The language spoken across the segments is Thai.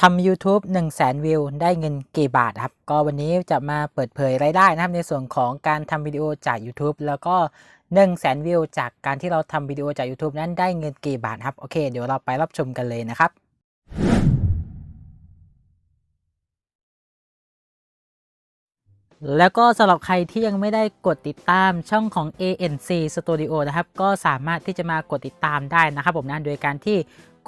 ทำ YouTube 1 0 0 0 0แสนวิว ได้เงินกี่บาทครับ ก็วันนี้จะมาเปิดเผยรายได้นะครับในส่วนของการทำวิดีโอจาก YouTube แล้วก็1 0 0 0 0แสนวิว จากการที่เราทำวิดีโอจาก YouTube นั้นได้เงินกี่บาทครับ โอเค เดี๋ยวเราไปรับชมกันเลยนะครับแล้วก็สำหรับใครที่ยังไม่ได้กดติดตามช่องของ ANC Studio นะครับ ก็สามารถที่จะมากดติดตามได้นะครับผมนะโดยการที่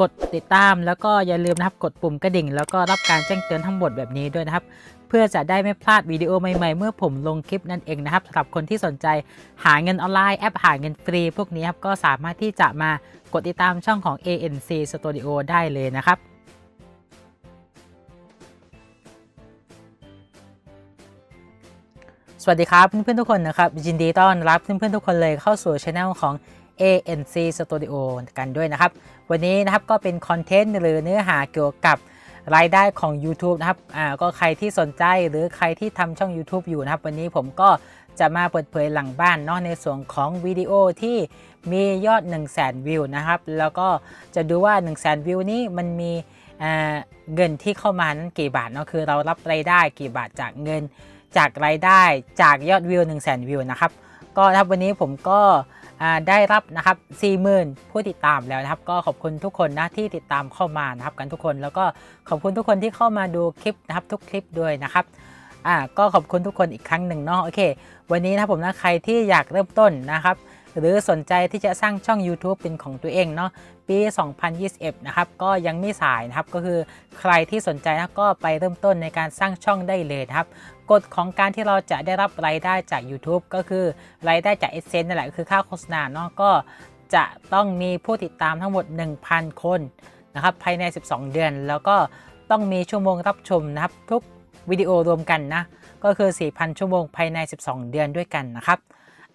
กดติดตามแล้วก็อย่าลืมนะครับกดปุ่มกระดิ่ง แล้วก็รับการแจ้งเตือนทั้งหมดแบบนี้ด้วยนะครับ เพื่อจะได้ไม่พลาดวิดีโอใหม่ๆ เมื่อผมลงคลิปนั่นเองนะครับสำหรับคนที่สนใจหาเงินออนไลน์แอปหาเงินฟรี พวกนี้ครับก็สามารถที่จะมากดติดตามช่องของ ANC Studio ได้เลยนะครับสวัสดีครับเพื่อนๆทุกคนนะครับยินดีต้อนรับเพื่อนๆทุกคนเลยเข้าสู่ช anel ของ ANC Studio กันด้วยนะครับ วันนี้นะครับก็เป็นคอนเทนต์หรือเนื้อหาเกี่ยวกับรายได้ของ YouTube นะครับ อ่า ก็ใครที่สนใจหรือใครที่ทำช่อง YouTube อยู่นะครับ วันนี้ผมก็จะมาเปิดเผยหลังบ้านเนาะในส่วนของวิดีโอที่มียอด 1 0 0 0 0แสนวิวนะครับ แล้วก็จะดูว่า 1 0 0 0 0แสนวิวนี้มันมีเงินที่เข้ามานั้นกี่บาทเนาะ คือเรารับรายได้กี่บาทจากเงิน จากรายได้จากยอดวิว 1 0 0 0 0แสนวิวนะครับ ก็ครับวันนี้ผมก็ ได้รับนะครับ40,000 ผู้ติดตามแล้วนะครับ ก็ขอบคุณทุกคนนะที่ติดตามเข้ามานะครับกันทุกคนแล้วก็ขอบคุณทุกคนที่เข้ามาดูคลิปนะครับทุกคลิปด้วยนะครับอ่าก็ขอบคุณทุกคนอีกครั้งหนึ่งเนาะโอเค วันนี้นะผมนะใครที่อยากเริ่มต้นนะครับ หรือสนใจที่จะสร้างช่อง YouTube เป็นของตัวเองเนาะ ปี 2021 นะครับ ก็ยังไม่สายนะครับ ก็คือใครที่สนใจนะก็ไปเริ่มต้นในการสร้างช่องได้เลยนะครับกฎของการที่เราจะได้รับรายได้จาก YouTube ก็คือรายได้จาก a d s e n s e นั่นแหละคือค่าโฆษณาเนาะก็จะต้องมีผู้ติดตามทั้งหมด 1,000 คนนะครับภายใน 12 เดือน แล้วก็ต้องมีชั่วโมงรับชมนะครับ ทุกวิดีโอรวมกันนะก็คือ 4,000 ชั่วโมงภายใน 12 เดือนด้วยกันนะครับ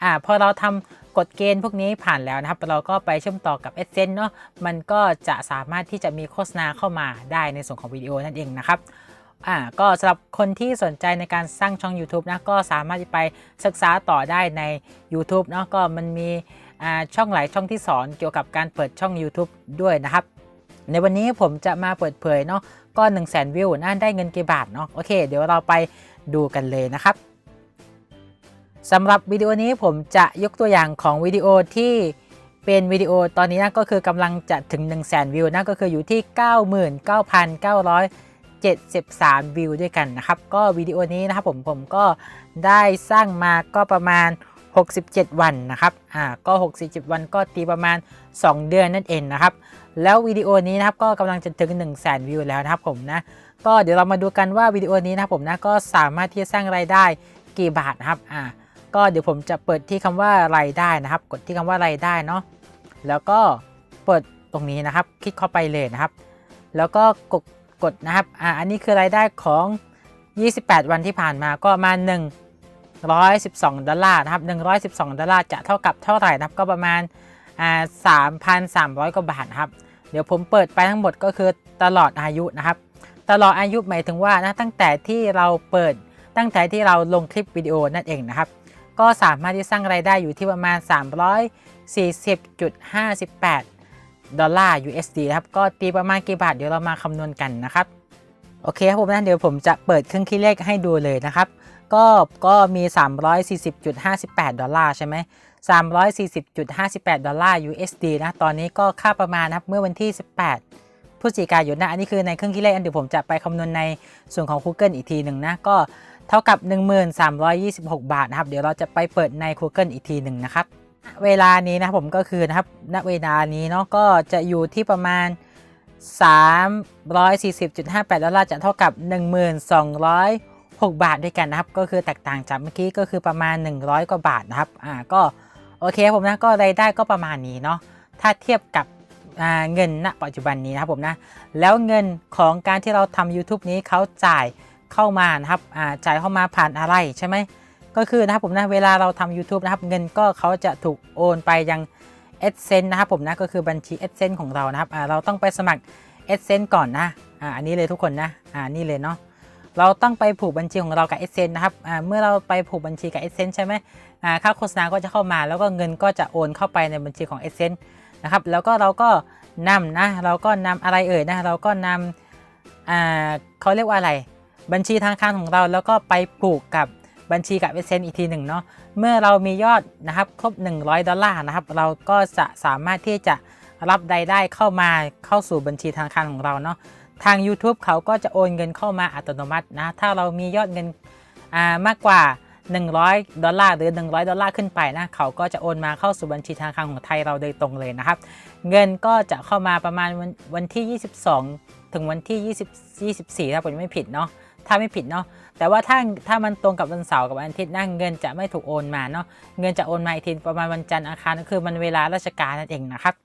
อ่าพอเราทำกฎเกณฑ์พวกนี้ผ่านแล้วนะครับ เราก็ไปเชื่อมต่อกับ a d s e n s e เนาะมันก็จะสามารถที่จะมีโฆษณาเข้ามาได้ในส่วนของวิดีโอนั่นเองนะครับอ่าก็สำหรับคนที่สนใจในการสร้างช่อง YouTube นะก็สามารถไปศึกษาต่อได้ใน YouTube เนาะก็มันมีอ่าช่องหลายช่องที่สอนเกี่ยวกับการเปิดช่อง YouTube ด้วยนะครับ ในวันนี้ผมจะมาเปิดเผยเนาะก็ 1 0 0 0 0แสนวิวน่าได้เงินกี่บาทเนาะโอเค เดี๋ยวเราไปดูกันเลยนะครับ สำหรับวิดีโอนี้ผมจะยกตัวอย่างของวิดีโอที่เป็นวิดีโอตอนนี้นะก็คือกำลังจะถึง 1 0 0 0 0แสนวิวนะก็คืออยู่ที่ 99,973 วิวด้วยกันนะครับ ก็วิดีโอนี้นะครับผมผมก็ได้สร้างมาก็ประมาณ 67 วันนะครับอ่าก็67 วันก็ตีประมาณ 2 เดือนนั่นเองนะครับ แล้ววิดีโอนี้นะครับก็กำลังจะถึง 1 0 0 0 0แสนวิวแล้วนะครับผมนะก็เดี๋ยวเรามาดูกันว่าวิดีโอนี้นะครับผมนะก็สามารถที่จะสร้างรายได้กี่บาทนะครับอ่า ก็เดี๋ยวผมจะเปิดที่คำว่ารายได้นะครับ กดที่คำว่ารายได้เนาะแล้วก็เปิดตรงนี้นะครับ คลิกเข้าไปเลยนะครับ แล้วก็กดกดนะครับอ่าอันนี้คือรายได้ของ 28 วันที่ผ่านมาก็มา 112 ดอลลาร์นะครับ 112 ดอลลาร์จะเท่ากับเท่าไหร่นะครับ ก็ประมาณอ่า3,300 กว่าบาทนะครับ เดี๋ยวผมเปิดไปทั้งหมดก็คือตลอดอายุนะครับ ตลอดอายุหมายถึงว่านะตั้งแต่ที่เราเปิดตั้งแต่ที่เราลงคลิปวิดีโอนั่นเองนะครับ ก็สามารถที่สร้างรายได้อยู่ที่ประมาณ 340.58 ดอลลาร์ USD นะครับ ก็ตีประมาณกี่บาท เดี๋ยวเรามาคำนวณกันนะครับ โอเคครับผมนะเดี๋ยวผมจะเปิดเครื่องคิดเลขให้ดูเลยนะครับ ก็ก็มี 340.58 ดอลลาร์ใช่ไหม340.58 ดอลลาร์ USD นะ ตอนนี้ก็ค่าประมาณนะครับ เมื่อวันที่ 18พฤศจิกายนนะ อันนี้คือในเครื่องคิดเลขอันเดี๋ยวผมจะไปคำนวณในส่วนของ Google อีกทีหนึ่งนะ ก็ เท่ากับ 1326 บาทนะครับ เดี๋ยวเราจะไปเปิดใน Google อีกทีหนึ่งนะครับ เวลานี้นะครับผมก็คือนะครับณเวลานี้เนาะก็จะอยู่ที่ประมาณ 340.58 ดอลลาร์จะเท่ากับ 1206 บาทด้วยกันนะครับ ก็คือแตกต่างจากเมื่อกี้ก็คือประมาณ 100 กว่าบาทนะครับอ่าก็โอเคผมนะก็รายได้ก็ประมาณนี้เนาะถ้าเทียบกับเงินณปัจจุบันนี้นะครับผมนะ แล้วเงินของการที่เราทำ YouTube นี้เขาจ่าย เข้ามานะครับจ่ายเข้ามาผ่านอะไรใช่ไหมก็คือนะครับผมนะเวลาเราทำ YouTube นะครับเงินก็เขาจะถูกโอนไปยัง a d s e n s e นะครับผมนะก็คือบัญชี a d s e n s e ของเรานะครับเราต้องไปสมัคร a d s e n s e ก่อนนะอ,อันนี้เลยทุกคนนะอ่านี่เลยเนาะเราต้องไปผูกบัญชีของเรากับ a d s e n s e นะครับเมื่อเราไปผูกบัญชีกับ a d s e n s e ใช่ไหมค่าโฆษณาก็จะเข้ามา แล้วก็เงินก็จะโอนเข้าไปในบัญชีของ a d s e n s e นะครับแล้วก็เราก็นำนะเราก็นำอะไรเอ่ยนะเราก็นำเขาเรียกว่าอะไร บัญชีธนาคารของเราแล้วก็ไปผูกกับบัญชีกับเอเซนอีกทีหนึ่งเนาะเมื่อเรามียอดนะครับครบ 100 ดอลลาร์นะครับ เราก็จะสามารถที่จะรับรายได้เข้ามาเข้าสู่บัญชีธนาคารของเราเนาะทาง YouTube เขาก็จะโอนเงินเข้ามาอัตโนมัตินะถ้าเรามียอดเงินอ่ามากกว่า 100 ดอลลาร์หรือ 100 ดอลลาร์ขึ้นไปนะเขาก็จะโอนมาเข้าสู่บัญชีธนาคารของไทยเราโดยตรงเลยนะครับ เงินก็จะเข้ามาประมาณวันวันที่ 22 ถึงวันที่ 20 24ถ้าผมไม่ผิดเนาะ ถ้าไม่ผิดเนาะแต่ว่าถ้าถ้ามันตรงกับวันเสาร์กับวันอาทิตย์นะเงินจะไม่ถูกโอนมาเนาะเงินจะโอนมาอีกทีประมาณวันจันทร์อังคารก็คือมันเวลาราชการนั่นเองนะครับ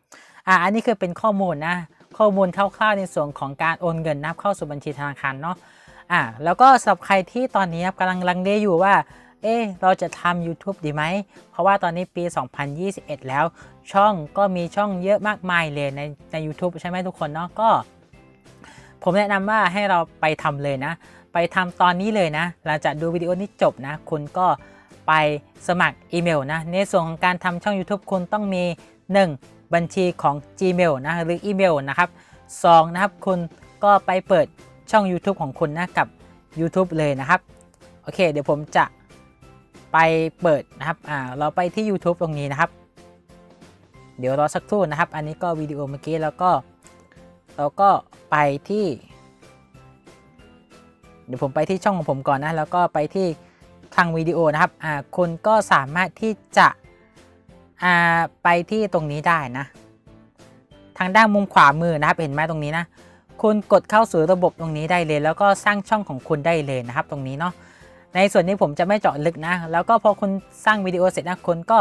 อ่าอันนี้คือเป็นข้อมูลนะข้อมูลคร่าวๆในส่วนของการโอนเงินนะเข้าสู่บัญชีธนาคารเนาะอ่าแล้วก็สำหรับใครที่ตอนนี้กำลังลังเลอยู่ว่าเอ๊เราจะทำ YouTube ดีไหม เพราะว่าตอนนี้ปี 2021 แล้ว ช่องก็มีช่องเยอะมากมายเลยในใน u t u b e ใช่ไหมทุกคนเนาะก็ ผมแนะนำว่าให้เราไปทำเลยนะ ไปทำตอนนี้เลยนะ หลังจากดูวิดีโอนี้จบนะ คุณก็ไปสมัครอีเมลนะ ในส่วนของการทำช่อง YouTube คุณต้องมี 1. บัญชีของ Gmail นะหรืออีเมลนะครับ 2. นะครับคุณก็ไปเปิดช่อง YouTube ของคุณนะกับ YouTube เลยนะครับ โอเค เดี๋ยวผมจะไปเปิดนะครับอ่าเราไปที่ YouTube ตรงนี้นะครับ เดี๋ยวรอสักครู่นะครับ อันนี้ก็วิดีโอเมื่อกี้แล้วก็เราก็ไปที่ เดี๋ยวผมไปที่ช่องของผมก่อนนะ แล้วก็ไปที่คลังวิดีโอนะครับอ่าคุณก็สามารถที่จะอ่าไปที่ตรงนี้ได้นะ ทางด้านมุมขวามือนะครับ เห็นไหมตรงนี้นะ คุณกดเข้าสู่ระบบตรงนี้ได้เลย แล้วก็สร้างช่องของคุณได้เลยนะครับ ตรงนี้เนาะในส่วนนี้ผมจะไม่เจาะลึกนะ แล้วก็พอคุณสร้างวิดีโอเสร็จนะคุณก็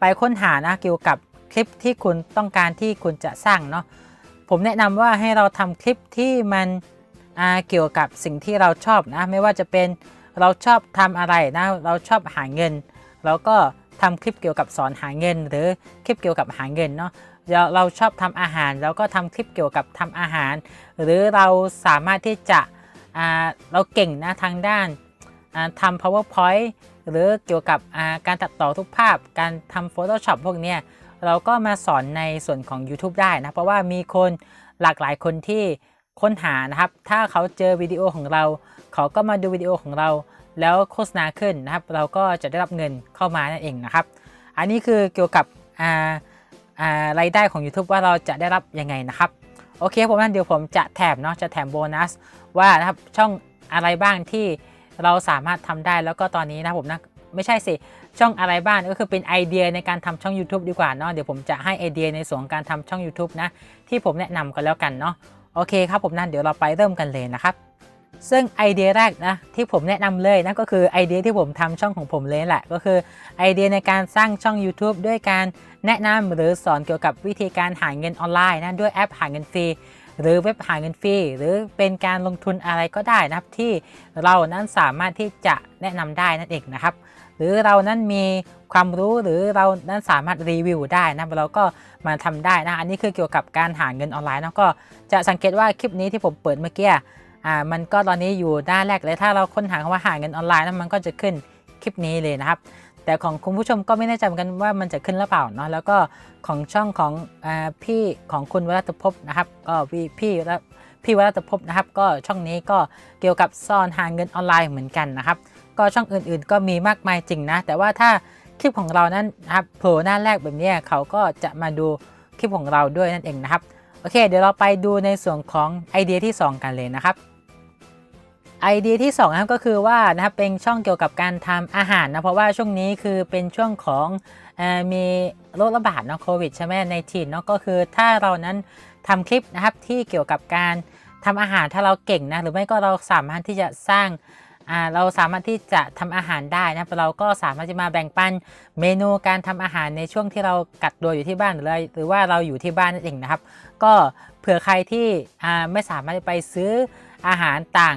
ไปค้นหานะเกี่ยวกับคลิปที่คุณต้องการที่คุณจะสร้างเนาะผมแนะนำว่าให้เราทำคลิปที่มัน เกี่ยวกับสิ่งที่เราชอบนะไม่ว่าจะเป็นเราชอบทำอะไรนะเราชอบหาเงินแล้วก็ทำคลิปเกี่ยวกับสอนหาเงิน หรือคลิปเกี่ยวกับหาเงินเนาะเราเราชอบทำอาหารแล้วก็ทำคลิปเกี่ยวกับทำอาหาร หรือเราสามารถที่จะเราเก่งนะทางด้านทำ powerpoint หรือเกี่ยวกับการตัดต่อทุกภาพ การทำ Photoshop พวกนี้เราก็มาสอนในส่วนของ YouTube ได้นะ เพราะว่ามีคนหลากหลายคนที่ ค้นหานะครับ ถ้าเขาเจอวิดีโอของเรา เขาก็มาดูวิดีโอของเรา แล้วโฆษณาขึ้นนะครับ เราก็จะได้รับเงินเข้ามานั่นเองนะครับ อันนี้คือเกี่ยวกับรายได้ของ YouTube ว่าเราจะได้รับยังไงนะครับโอเคผมนั้นเดี๋ยวผมจะแถมเนาะจะแถมโบนัสว่านะครับช่องอะไรบ้างที่เราสามารถทำได้แล้วก็ตอนนี้นะผมนะไม่ใช่สิช่องอะไรบ้างก็คือเป็นไอเดียในการทำช่อง YouTube ดีกว่าเนาะเดี๋ยวผมจะให้ไอเดียในส่วนการทำช่อง YouTube นะที่ผมแนะนำกันแล้วกันเนาะ โอเคครับผมนั่นเดี๋ยวเราไปเริ่มกันเลยนะครับ ซึ่งไอเดียแรกนะที่ผมแนะนำเลยนะก็คือไอเดียที่ผมทำช่องของผมเลยแหละ ก็คือไอเดียในการสร้างช่อง YouTube ด้วยการแนะนำหรือสอนเกี่ยวกับวิธีการหาเงินออนไลน์นะด้วยแอปหาเงินฟรีหรือเว็บหาเงินฟรีหรือเป็นการลงทุนอะไรก็ได้นะครับที่เรานั้นสามารถที่จะแนะนำได้นั่นเองนะครับ หรือเรานั้นมีความรู้หรือเรานั้นสามารถรีวิวได้นะเราก็มาทำได้นะอันนี้คือเกี่ยวกับการหาเงินออนไลน์นะก็จะสังเกตว่าคลิปนี้ที่ผมเปิดเมื่อกี้อ่ามันก็ตอนนี้อยู่หน้าแรกเลยถ้าเราค้นหาคำว่าหาเงินออนไลน์นะมันก็จะขึ้นคลิปนี้เลยนะครับ แต่ของคุณผู้ชมก็ไม่แน่ใจเหมือนกันว่ามันจะขึ้นหรือเปล่าเนาะแล้วก็ของช่องของอพี่ของคุณวรัตภพนะครับก็พี่พี่พี่วรัตภพนะครับ ก็ช่องนี้ก็เกี่ยวกับซ่อนหาเงินออนไลน์เหมือนกันนะครับ ก็ช่องอื่นๆ ก็มีมากมายจริงนะ แต่ว่าถ้าคลิปของเรานั้นนะครับโผล่หน้าแรกแบบนี้เขาก็จะมาดูคลิปของเราด้วยนั่นเองนะครับโอเค เดี๋ยวเราไปดูในส่วนของไอเดียที่ 2 กันเลยนะครับไอเดียที่2นะครับก็คือว่านะครับเป็นช่องเกี่ยวกับการทำอาหารนะเพราะว่าช่วงนี้คือเป็นช่วงของอมีโรคระบาดเนาะโควิดใช่ไหมในทีนเนาะก็คือถ้าเรานั้นทำคลิปนะครับที่เกี่ยวกับการทำอาหารถ้าเราเก่งนะหรือไม่ก็เราสามารถที่จะสร้าง เราสามารถที่จะทำอาหารได้นะเราก็สามารถจะมาแบ่งปันเมนูการทำอาหารในช่วงที่เรากักตัวอยู่ที่บ้านหรือหรือว่าเราอยู่ที่บ้านนั่นเองนะครับ ก็เผื่อใครที่ไม่สามารถไปซื้ออาหารต่าง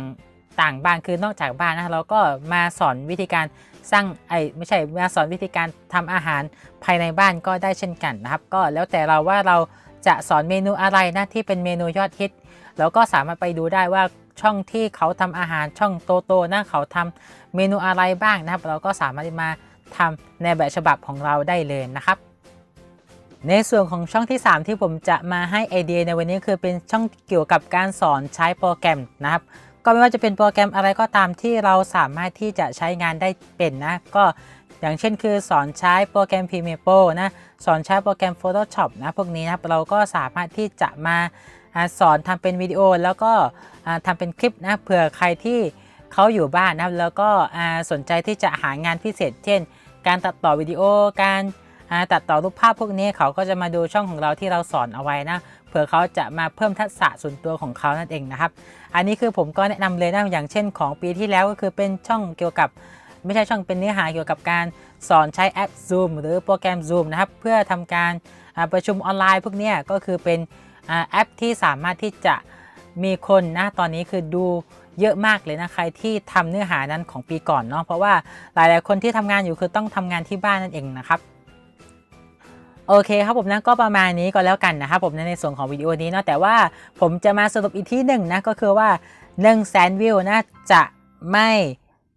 ต่างบ้านคือนอกจากบ้านนะเราก็มาสอนวิธีการสร้างไอ้ไม่ใช่มาสอนวิธีการทำอาหารภายในบ้านก็ได้เช่นกันนะครับ ก็แล้วแต่เราว่าเราจะสอนเมนูอะไรนะที่เป็นเมนูยอดฮิตเราก็สามารถไปดูได้ว่า ช่องที่เขาทำอาหารช่องโตโตนะเขาทำเมนูอะไรบ้างนะครับ เราก็สามารถมาทำในแบบฉบับของเราได้เลยนะครับ ในส่วนของช่องที่ 3 ที่ผมจะมาให้ไอเดียในวันนี้คือเป็นช่องเกี่ยวกับการสอนใช้โปรแกรมนะครับก็ไม่ว่าจะเป็นโปรแกรมอะไรก็ตามที่เราสามารถที่จะใช้งานได้เป็นนะ ก็อย่างเช่นคือสอนใช้โปรแกรม Premiere Pro นะ สอนใช้โปรแกรม Photoshop นะ พวกนี้นะเราก็สามารถที่จะมา สอนทำเป็นวิดีโอแล้วก็อ่าทำเป็นคลิปนะเผื่อใครที่เขาอยู่บ้านนะครับแล้วก็สนใจที่จะหางานพิเศษ เช่น การตัดต่อวิดีโอการตัดต่อรูปภาพพวกนี้เขาก็จะมาดูช่องของเราที่เราสอนเอาไว้นะเผื่อเขาจะมาเพิ่มทักษะส่วนตัวของเขานั่นเองนะครับ อันนี้คือผมก็แนะนำเลยนะอย่างเช่น ของปีที่แล้วก็คือเป็นช่องเกี่ยวกับ ไม่ใช่ช่องเป็นเนื้อหาเกี่ยวกับการสอนใช้แอป Zoom หรือโปรแกรม Zoom นะครับเพื่อทำการประชุมออนไลน์พวกนี้ก็คือเป็น แอปที่สามารถที่จะมีคนนะตอนนี้คือดูเยอะมากเลยนะใครที่ทำเนื้อหานั้นของปีก่อนเนาะเพราะว่าหลายๆคนที่ทำงานอยู่คือต้องทำงานที่บ้านนั่นเองนะครับโอเคครับผมนะก็ประมาณนี้ก็แล้วกันนะครับผมในส่วนของวิดีโอนี้เนาะแต่ว่าผมจะมาสรุปอีกที่หนึ่งนะก็คือว่า1 0 0 0 0แสนวิวนะจะไม่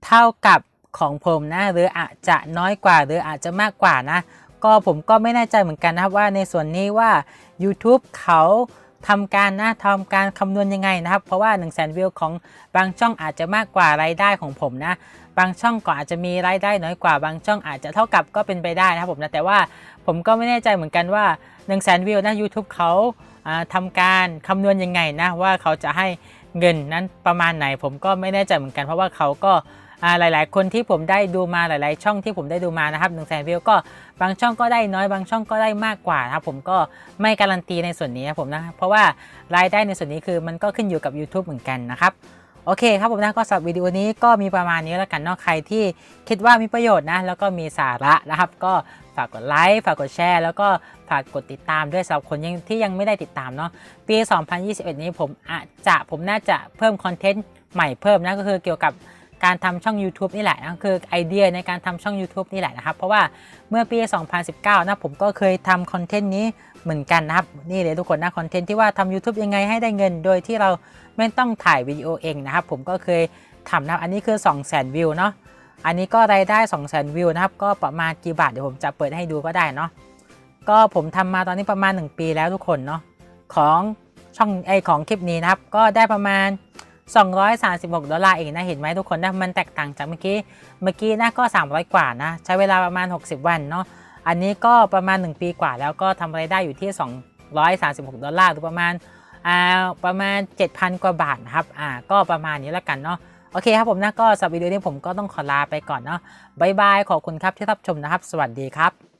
เท่ากับของผมนะหรืออาจจะน้อยกว่าหรืออาจจะมากกว่านะ ก็ผมก็ไม่แน่ใจเหมือนกันนะครับว่าในส่วนนี้ว่า YouTube เขาทำการนะทำการคำนวณยังไงนะครับ เพราะว่า 1 0 0 0 0แสนวิวของบางช่องอาจจะมากกว่ารายได้ของผมนะ บางช่องก็อาจจะมีรายได้น้อยกว่าบางช่องอาจจะเท่ากับก็เป็นไปได้นะครับผมนะแต่ว่าผมก็ไม่แน่ใจเหมือนกันว่า1 0 0 0 0แสนวิวนะ YouTube เขาทำการคำนวณยังไงนะว่าเขาจะให้เงินนั้นประมาณไหน ผมก็ไม่แน่ใจเหมือนกัน เพราะว่าเขาก็ หลายๆ คนที่ผมได้ดูมาหลาย ๆ ช่องที่ผมได้ดูมานะครับ1 0 0 0 0แสนวิวก็บางช่องก็ได้น้อยบางช่องก็ได้มากกว่านะครับผมก็ไม่การันตีในส่วนนี้นะผมนะเพราะว่ารายได้ในส่วนนี้คือมันก็ขึ้นอยู่กับ YouTube เหมือนกันนะครับโอเคครับผมนะก็สำหรับวิดีโอนี้ก็มีประมาณนี้แล้วกันเนาะใครที่คิดว่ามีประโยชน์นะแล้วก็มีสาระนะครับ ก็ฝากกดไลค์ฝากกดแชร์ แล้วก็ฝากกดติดตามด้วยสำหรับคนยังที่ยังไม่ได้ติดตามเนาะปี 2021 นี้ผมอาจจะผมน่าจะเพิ่มคอนเทนต์ใหม่เพิ่มนะก็คือเกี่ยวกับ การทำช่อง YouTube นี่แหละนะคือไอเดียในการทำช่อง YouTube นี่แหละนะครับเพราะว่าเมื่อปี 2019 นะผมก็เคยทำคอนเทนต์นี้เหมือนกันนะครับนี่เลยทุกคนนะคอนเทนต์ที่ว่าทำ YouTube ยังไงให้ได้เงิน โดยที่เราไม่ต้องถ่ายวิดีโอเองนะครับผมก็เคยทำนะอันนี้คือ2 0 0 0 0 0วิวเนาะอันนี้ก็รายได้ 2 0 0 0 0 0วิวนะครับก็ประมาณกี่บาทเดี๋ยวผมจะเปิดให้ดูก็ได้เนาะก็ผมทำมาตอนนี้ประมาณ 1 ปีแล้วทุกคนเนาะของช่องไอของคลิปนี้นะครับก็ได้ประมาณ 236 ดอลลาร์เองนะเห็นไหมทุกคนนะมันแตกต่างจากเมื่อกี้เมื่อกี้นะก็ 300 กว่านะใช้เวลาประมาณ 60 วันเนาะอันนี้ก็ประมาณ 1 ปีกว่าแล้วก็ทำรายได้อยู่ที่ 236 ดอลลาร์หรือประมาณอ่าประมาณ 7,000 กว่าบาทนะครับอ่าก็ประมาณนี้แล้วกันเนาะโอเคครับผมนะก็สำหรับวิดีโอนี้ผมก็ต้องขอลาไปก่อนเนาะบายบายขอบคุณครับที่รับชมนะครับ สวัสดีครับ